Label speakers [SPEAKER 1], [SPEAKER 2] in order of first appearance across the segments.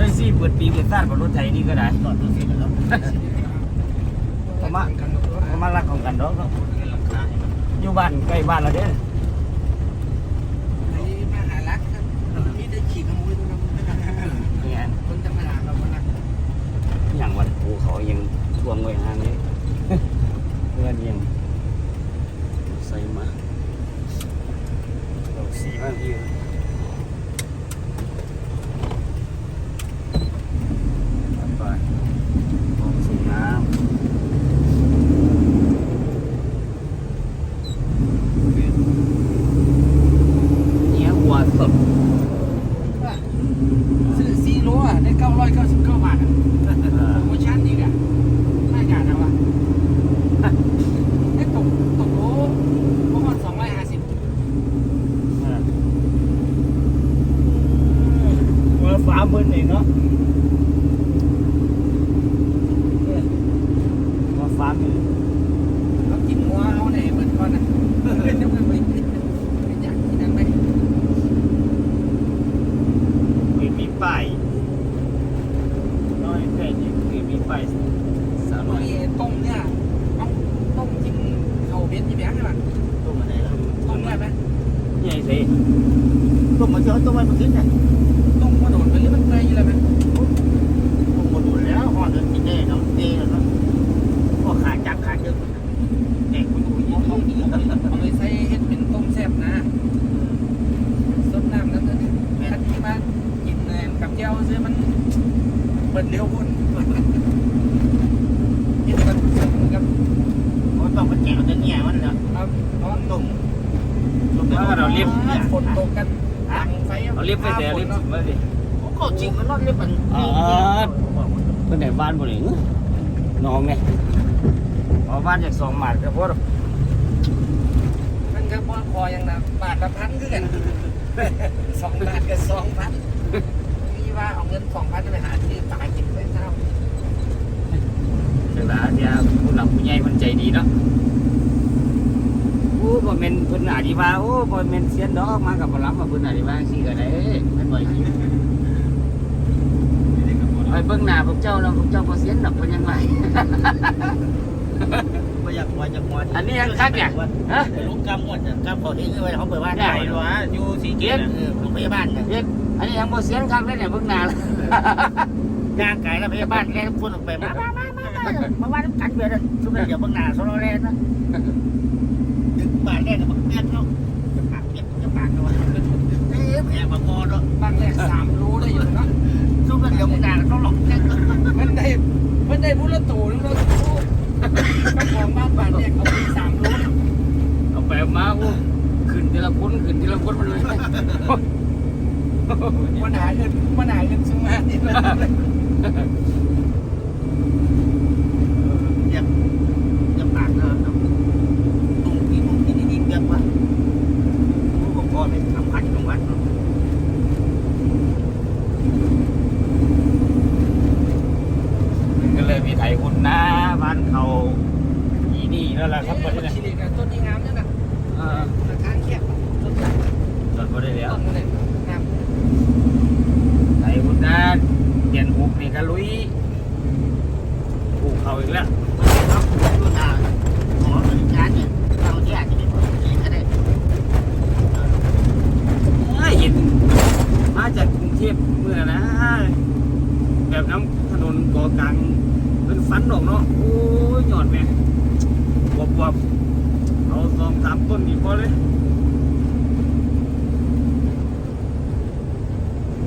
[SPEAKER 1] สานกับรถไทยนี่ก็ได้
[SPEAKER 2] ตอดรถเสร็จแล้ว
[SPEAKER 1] เขามาเขามารักของกันเนาะอยู่บ้านใกล้บ้านเราเด้อ
[SPEAKER 2] มาหารักครับนี่ได้ขี่ขโมยตัวนั้น
[SPEAKER 1] นี่อัน
[SPEAKER 2] คนธรรมดาเราก็รัก
[SPEAKER 1] อย่างวันภูเขายังทวงไว้ห่างเลยเพื่อนยังใส่มาเราสีมากพี่ไปมองสูงน้ำเนี่ยวัวสด
[SPEAKER 2] ซื้อซีโร่อะได้เก้าร้อยเก้าสิบเก้าบาทอะ
[SPEAKER 1] เออ
[SPEAKER 2] โปรโมชั่นอีกอะน่าการนะวะได้ตกตกโลประมาณสองร้อยห้าสิบ
[SPEAKER 1] เมื่อฟ้ามืดเองเนาะเมื่อฟ้ามืด
[SPEAKER 2] เรากินหัวเอาไหนเหมือนก่อนอะเออเดี๋ยวมันไปไปอยากกินนั่นไหม
[SPEAKER 1] มีมีป้ายน้อยแค่นี้คือมีป้ายสาว
[SPEAKER 2] โอ้
[SPEAKER 1] น้อย
[SPEAKER 2] ยต้มเนี่ยต้องต้มกินข้าวเบ็ดยี่แบงใช่ป่ะ
[SPEAKER 3] ต้มมาไหนแล้ว
[SPEAKER 2] ต้มได้ไหม
[SPEAKER 1] ใหญ่สิ
[SPEAKER 3] ต้มมาเจอต้มมาเมื่อกี้เนี่ย
[SPEAKER 2] ต้มกระโดดไปหรือมันเปื่อยอยู่แล้วไหม
[SPEAKER 3] ต้มมาดูแล้วห่อเดินกินได้น้ำเตะแล้วก็ขาจับขาเยอะเด็กมันดู
[SPEAKER 2] เอาเอาเอาไปใส่เฮ็ดเป็นต้มแซ่บนะสดน้ำนั้นนะถ้าที่มากินแหนมกับแก้วซื้อมันเปิดเร็วพุ่นกินกันกับ
[SPEAKER 3] เขาต้องมาแกะจะแง่มันแล้ว
[SPEAKER 2] เอาตอน
[SPEAKER 3] ต้ม
[SPEAKER 1] ถ้าเราเรียบ
[SPEAKER 2] ฝนตกกันตั้งไฟ
[SPEAKER 1] เราเรียบไปแต่เรียบถึงมาสิ
[SPEAKER 3] ก็จริงมันรอดเรียบมัน
[SPEAKER 1] เพื่อนไหนบ้านบ่หนิน้องไงพอบ้านจากสองหมาดก็พอ
[SPEAKER 2] มันก็พอพอยังนะบาทละพันคือกันสองบาทกับสองพันนี่ว่าเอาเงินสองพันจะไปหาที่ปลากินไปเท่า
[SPEAKER 1] เวลาเดียวผู้หลักผู้ใหญ่มันใจดีเนาะโอ้ บ่แม่นเพิ่นอธิบายโอ้บ่แม่นเสียนดอกมากับบ่รับว่าเพิ่นอธิบายจังซี่ก็ได้เพิ่นบ่ให้ไปเบิ่งหน้าพวกเจ้าแล้วพวกเจ้าบ่เสียนดอกเพิ่นยังไง
[SPEAKER 3] ไม่อยากหัวอยากหัว
[SPEAKER 1] อันนี้ยังคักเนี่ยฮะ
[SPEAKER 3] ลูกกำหมดกำเขาทิ้งไว้เขาเปิดบ้าน
[SPEAKER 1] ได้
[SPEAKER 3] ได้หรออยู่สีเกียรติโรงพยาบาลเนี่ย
[SPEAKER 1] เฮ็ดอันนี้ยังบ่เสียนคักเลยเนี่ยเบิ่งหน้าแล้ว
[SPEAKER 3] ย่างไก่แล้วพยาบาลแกก็พูดออกไปมามามามามาว่าน้ำกัดเบียร์ทุกคนอย่าเบิ่งหน้าโซโลเลนนะถึง บ้านแรกก็บักเบี้ยเนาะจะปากเบี้ยจะปากเนาะเอ๊ะแอบมางอเนาะ
[SPEAKER 2] บางแรกสามรู้ได้อยู่เนาะ
[SPEAKER 3] ทุกคนอย่าเบิ่งหน้าเขาหลอกแก
[SPEAKER 2] มันได้มันได้พุทธตูนึงเราตู้เจ้าของบ้านบ้านเนี่ยเอาไปสามรู้
[SPEAKER 1] เอาไปเอามาโอ้ขึ้นทีละคนขึ้นทีละคนมาเลย
[SPEAKER 2] วันหาเงินวันหาเงินซื้อมาเนี่ย
[SPEAKER 3] อย่าอย่าปากเนาะตุ้งกี่ตุ้งกี่นิดๆเบี้ยว่ะผมก็เป็นสำคัญของวัดเนาะ
[SPEAKER 1] ก็เลยมีไถหุ่นนะบ้านเขาอี นี่นั่นแหละครับ
[SPEAKER 2] ต้
[SPEAKER 1] บ่
[SPEAKER 2] น
[SPEAKER 1] ได้
[SPEAKER 2] ชิลิกับต้นนี้งามเนี่ยนะ
[SPEAKER 1] เออ
[SPEAKER 2] ราคาแคบต้นใหญ่
[SPEAKER 1] จอดบ่ได้แล้ว
[SPEAKER 2] ต้นเลยงาม
[SPEAKER 1] ไถหุ่นนะเปลี่ยนหุบนี่ก็ลุยปลูกเขาอีกแล้ว
[SPEAKER 3] ครับดูหน้าขอบริการเนี่ยเราที่อาจจะเป็นคนดีก็ได้
[SPEAKER 1] เอ้ยเห็นมาจากกรุงเทพเมื่อนะ แบบน้ำถนนก่อกลางเป็นฟันดอกเนาะ โอ้ยหยอดแม่ บวบวบเอาสองสามต้นนี่พอเลย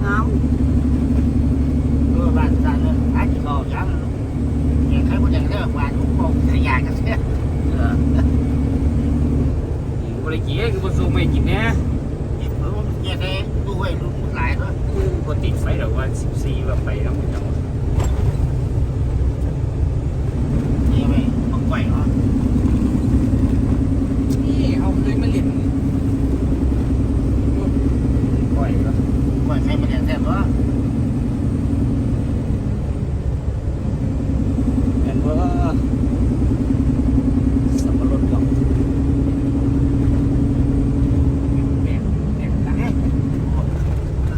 [SPEAKER 1] เอา
[SPEAKER 3] เออบ้านสร้างเนี่ยอาจจะก็ย้ำอย่างใครคนอย่างเรื่องบ้านทุกคนขยายกันเสีย
[SPEAKER 1] เออนี่บริกีคือบนสูงไม่กินเนี่ย
[SPEAKER 3] เห็นว่ามันแยกได้ด้วยลูกหลายด้วย
[SPEAKER 1] ปกติไฟดอกว่าสิบสี่ว่าไปแล้วมันจะ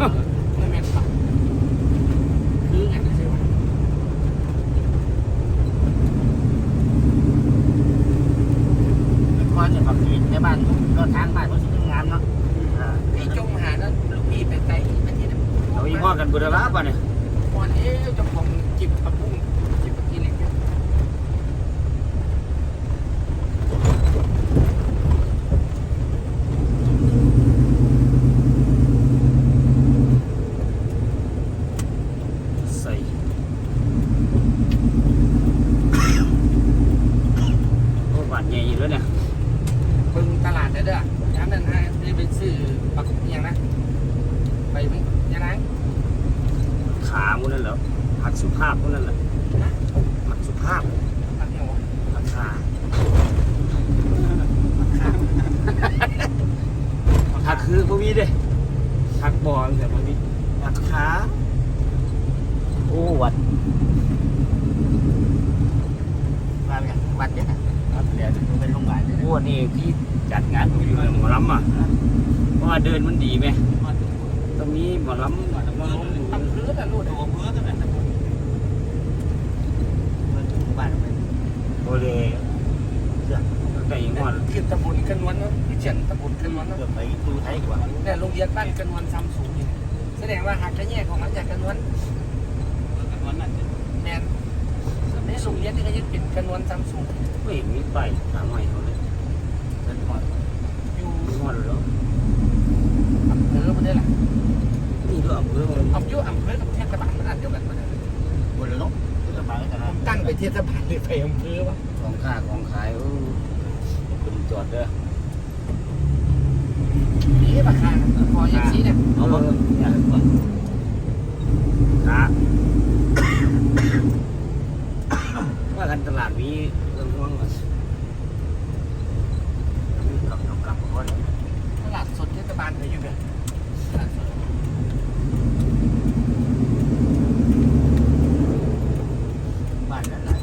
[SPEAKER 1] Oh.
[SPEAKER 2] เบิ่งตลาดเด้อเด้อย้ำนั่นฮะได้ไปซื้อปักอย่างนะ ไปมึงยังไง
[SPEAKER 1] ขามุนั่นเหรอผักสุภาพมุนั่นแหละผักสุภาพ
[SPEAKER 2] ปักหมู
[SPEAKER 1] ผักขาผักคือพวกนี้เด้ผักบอลแต่พวกนี้ผักขา
[SPEAKER 3] โอ้วัดวัดเนี่ยวัดเนี่ย วัดเดี๋ยวจะเป็นโรงพยาบาลเลย
[SPEAKER 1] โอ้นี่พี่จัดงานอยู่ในหมอลำอะเพราะว่าเดินมันดีไหมตรงนี้หมอลำหมอลำ
[SPEAKER 2] ทำพื้นอะลูก
[SPEAKER 1] ตัวเพื่อกันนะ
[SPEAKER 3] มันถึงบ้านไป
[SPEAKER 1] โอเลไก่งอน
[SPEAKER 2] คือตะบุญกันวันเนาะเฉียนตะบุญกันวันเนาะ
[SPEAKER 3] เกือบไปดูไทยกว่า
[SPEAKER 2] เนี่ยโรงเรียนบ้านกันวันซัมซุงนี่แสดงว่าหักกระแยกของมันจากกันวัน
[SPEAKER 1] กันวันนั้น
[SPEAKER 2] แมนในโรงเรียนนี่ก็ยังเป็นกันวันซัมซุง
[SPEAKER 1] ไม่เห็นมีไปถามหน่อยเขาเลย
[SPEAKER 3] เป็นหอด
[SPEAKER 2] อยู่
[SPEAKER 1] งอนแล้ว
[SPEAKER 2] อำเภอมันได้แหละ
[SPEAKER 1] นี่ด้วยอำเภอมัน
[SPEAKER 2] อำเภออำเภอกับเทศบาลมันอันเดียวกันมัน
[SPEAKER 3] บนรถก็จะมากันนะ
[SPEAKER 2] ตั้งไปเทศบาลหรือไปอำเภอวะ
[SPEAKER 1] ของค่าของขายเออคุณจอดเด้อ
[SPEAKER 2] นี่ราคาพออย่างนี้เนี่ย
[SPEAKER 1] เอาบ่เนี่ยขาว่ากันตลาดมีเรื่องห่วงอะ
[SPEAKER 3] กลับกลับคน
[SPEAKER 2] ตลาดสดเทศบาลเคยอยู่เนี่ยตลาดสด
[SPEAKER 3] บ้านนั้นแหละ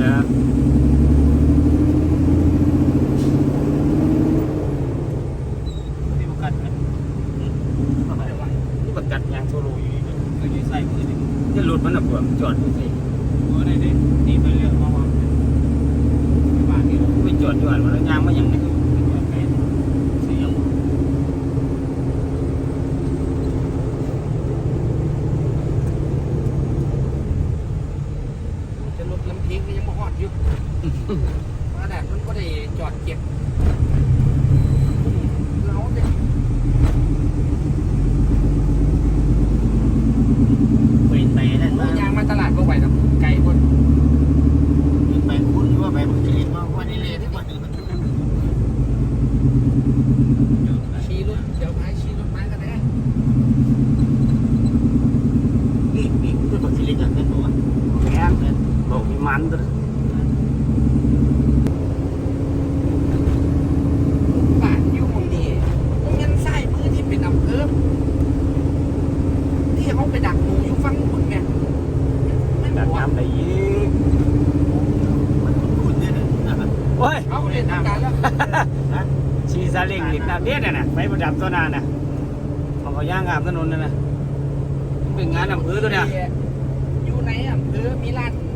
[SPEAKER 1] จะนั่งเลย
[SPEAKER 3] ที่ประกันนะก็ไปว่า
[SPEAKER 1] นี่ประกัดยางโซโลอยู่นี่ก็อยู่ใส่มือนี่จะหลุดมันอะปวดจอดอยู่ใส่
[SPEAKER 3] เออได้ได้ตีไปเรื่องมาว่าบ้านนี้เรา
[SPEAKER 1] ไม่จอดอยู่อะมันยางมาอย่างนี้
[SPEAKER 3] เสียง
[SPEAKER 2] จะลดลำพีกก็ยังบ่ฮอดอยู่ว่าแต่มันก็ได้จอดเก็บเราเด็ก
[SPEAKER 3] ไปไปนั่น
[SPEAKER 2] โอ้
[SPEAKER 3] มายา
[SPEAKER 2] งมาตลาดก็ไหวนะไกลคน
[SPEAKER 3] ไปคุ้นหรือว่าไปบุรีมาวันนี้เลยที่วันนี้มัน
[SPEAKER 2] ขี่รถเดี๋ยวพายขี่รถมาก็ได้
[SPEAKER 3] นี่นี่ตัวตัวที่เล็กกันเป็นตัว
[SPEAKER 1] แข็ง บอกมีมันตัว
[SPEAKER 2] บ้านอยู่หมองนี้โรงเรียนไส้มือที่เป็นอำเภอที่เขาไปดักหนูอยู่ฝั่งบนแม่ไม่
[SPEAKER 1] ดั
[SPEAKER 2] บ
[SPEAKER 1] ก
[SPEAKER 2] อก
[SPEAKER 1] น้ำได้ยีก
[SPEAKER 3] มันคุ้นเนี่ยนะ
[SPEAKER 1] โอ้ย
[SPEAKER 2] เขาเรียนทางการแล้ว
[SPEAKER 1] ชีซาเล้งลิดน้ำเด็ดน่ะนะไปประดับตัวนาน่ะของเขาย่างงามถนนน่ะนะเป็นงานอำเภอตัวเนี่ย
[SPEAKER 2] อยู่ในอำเภอมีร้านขาย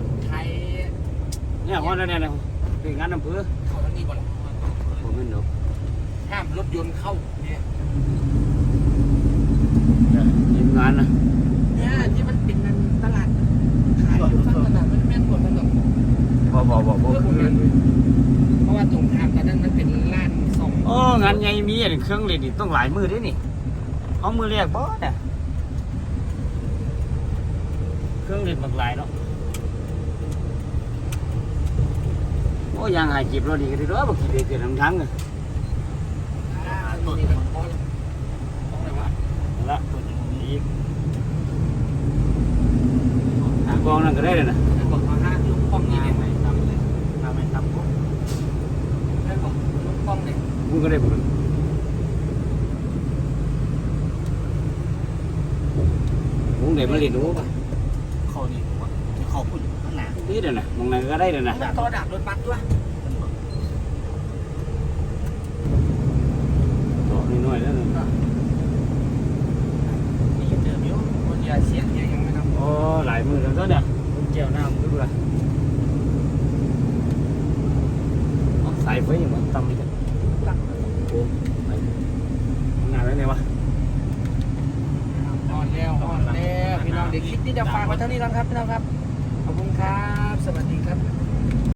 [SPEAKER 1] เนี่ยฮอนแล้วเนี่ยนะเป็นงานอำเภอ
[SPEAKER 2] เขาอันนี้บ่ล่ะ
[SPEAKER 1] ผมไม่รู้
[SPEAKER 2] ห้ามรถยนต์เข้าเนี่ย
[SPEAKER 1] ทีมงานนะ
[SPEAKER 2] เนี่ยที่มันเป็นตลาดขายอยู่ฝั่งนั้นน่ะมันแม่นกว่ามันหรอก
[SPEAKER 1] บอกบอกบอกบอก
[SPEAKER 2] เพื่อผมเนี่ยเพราะว่าตรงทางตอนนั้นมันเป็นร้านส่ง
[SPEAKER 1] โอ้งานใหญ่มีอันเครื่องเล่นนี่ต้องหลายมือด้วยนี่เอามือแรกบ่เนี่ยเครื่องเล่นบักหลายเนาะโอ้ยางหายจีบเราดีกันดีด้วยบักจีบเด็ดๆทั้งๆเลย
[SPEAKER 2] อ่าตัวนี้ก็พอแล้วพอแล้วว่า
[SPEAKER 1] นั่นละอีกหากองนั่นก็ได้เลยนะ
[SPEAKER 2] แล้วบอกว่าห้าลูกป้อมนี่เนี่ย
[SPEAKER 3] ทำเลยทำไม่ทำปุ๊บ
[SPEAKER 2] แล้วบอกลูกป้อมเนี่ย
[SPEAKER 1] มึงก็ได้บุญมึงได้มาเรียนรู้ป่ะ
[SPEAKER 3] เขานี่ว่าเขาพูดอยู่ข้างห น้า
[SPEAKER 1] นี่เด้อนะมึงนั่นก็ได้เด้อนะ
[SPEAKER 2] มันต่อดาบรถบัสด้วย
[SPEAKER 1] ต่อน้อยๆแล้วนะ
[SPEAKER 2] มีเจอมิวคนยาเสียงยังไม่ทำ
[SPEAKER 1] โอ้หลายมือแล้วก็เนี่ยมึงเจียวหน้ามึงดูละเอาสายไฟยังมันต่ำเลยโอ้ไปงานแล้วไงวะ
[SPEAKER 2] อ่อนแล้วอ่อนแล้วพี่น้องเดี๋ยวคลิปนี้เดี๋ยวฝากไว้เท่านี้ก่อนครับพี่น้องครับขอบคุณครับสวัสดีครับ